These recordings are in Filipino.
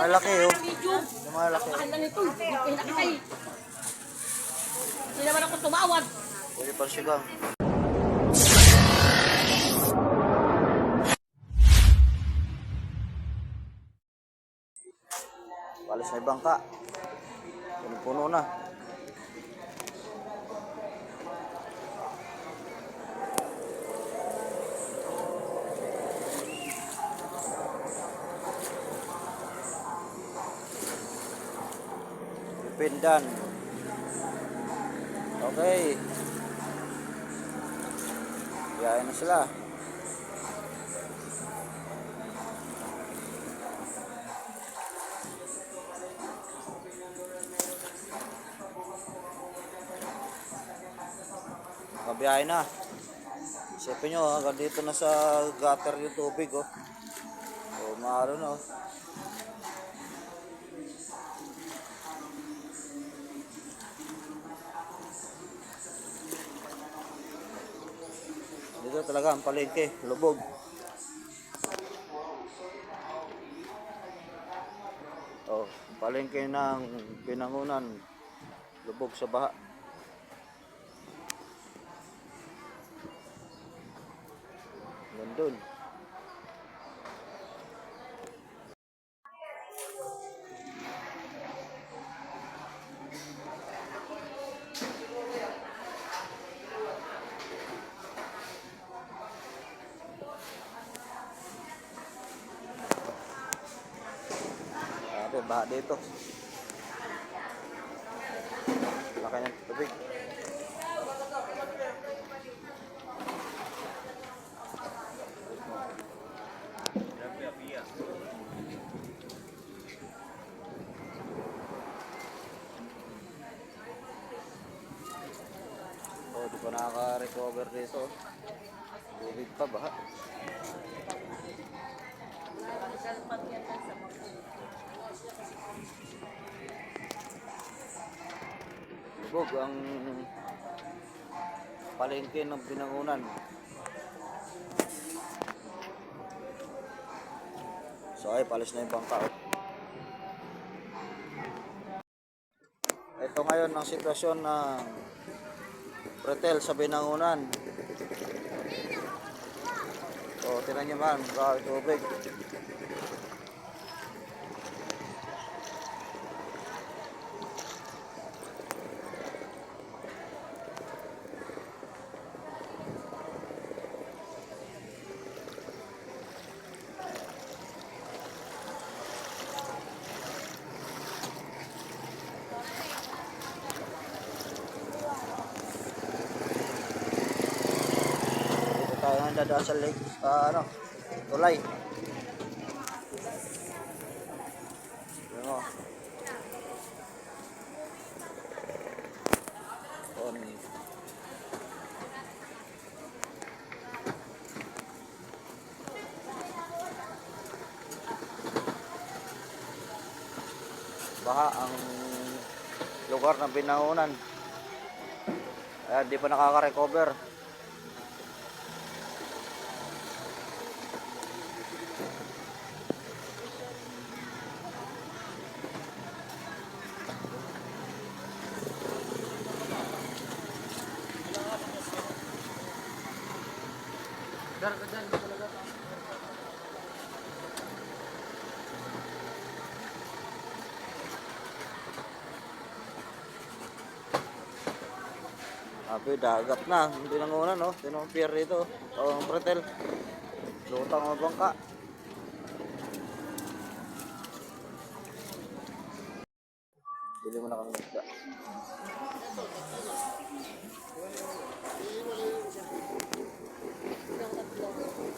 Malaki oh. Malaki. Na nito. Nakita eh. Hindi naman ako tumawad. Pwede pa siya gang. Palis na yung bangka. Puno-puno na. Pindan. Okay. Biyahe na sila. Nakabiyahe na. Isipin nyo, hanggang dito na sa gutter yung tubig, oh. O, maaro na, oh. Dito talaga ang palengke, lubog. Oh, palengke ng pinangunan, lubog sa baha. Nandun. Baha dito. Laki ng tubig. Oh, di nakaka-recover dito. Tubig pa, baha. Lubog ang palengke ng pinangunan. So ay, palis na yung bangka. oh. Ito ngayon ang sitwasyon ng pretel sa binangunan. O, tinan nyo man, grabe tubig. Nga dadaan sa lake, sa ano, tulay. On. Baha ang lugar ng binangunan. Kaya di pa nakaka-recover. Abi, dagat na. Hindi nang una, no? Tinong pier dito. Tawang pretel. Lutang o bangka. Bili mo na kami isda.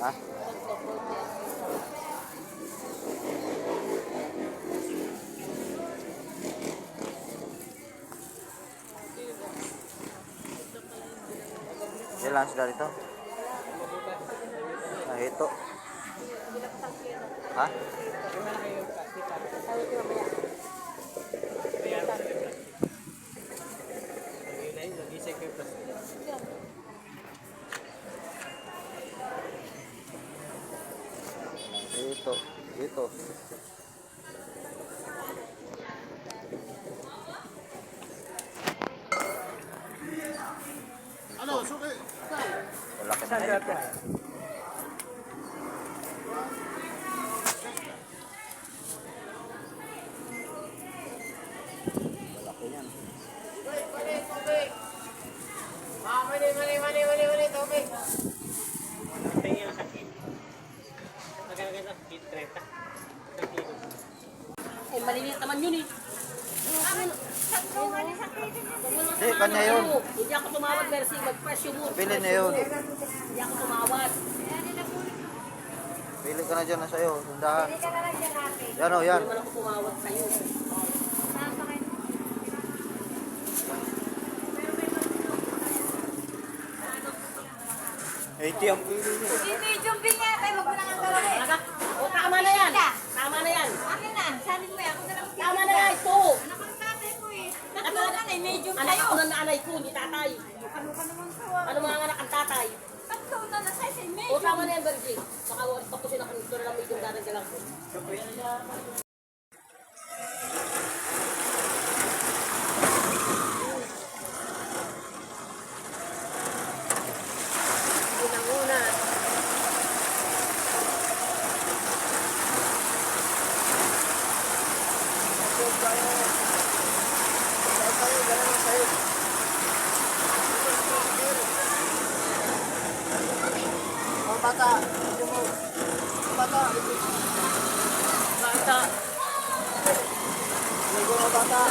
Ha? Ilan sila dito? Ah, ito. Ha? Dito. dito. Ano, suki? Wala ka na. Hindi, kanya yun. Hindi ako tumawad, Mercy. Mag-presyo mo. Bili na yun. Hindi ako tumawad. Pili ka na dyan na sa'yo. Sundahan. Yan o, yan. Hindi naman ako tumawad sa'yo. 80 ang pili niya. Hindi, jumping nga tayo. Huwag mo na nga kalawin. Talaga? O, tama na yan. Tama na yan. Akin na. Sabi mo yan. Ako na lang Tama na yan. Ito. Anak ng tatay ko eh. Natulungan eh. Medyo Anak kayo. ako ng nanay ko, hindi tatay. Ano ka naman ko ah. Ano mga anak ang tatay? Tatlo na na size eh. O, Medyo. Baka tapusin ako nito na lang medyo dadagalan ko. bata. Bata. Bata. Bata. Bata.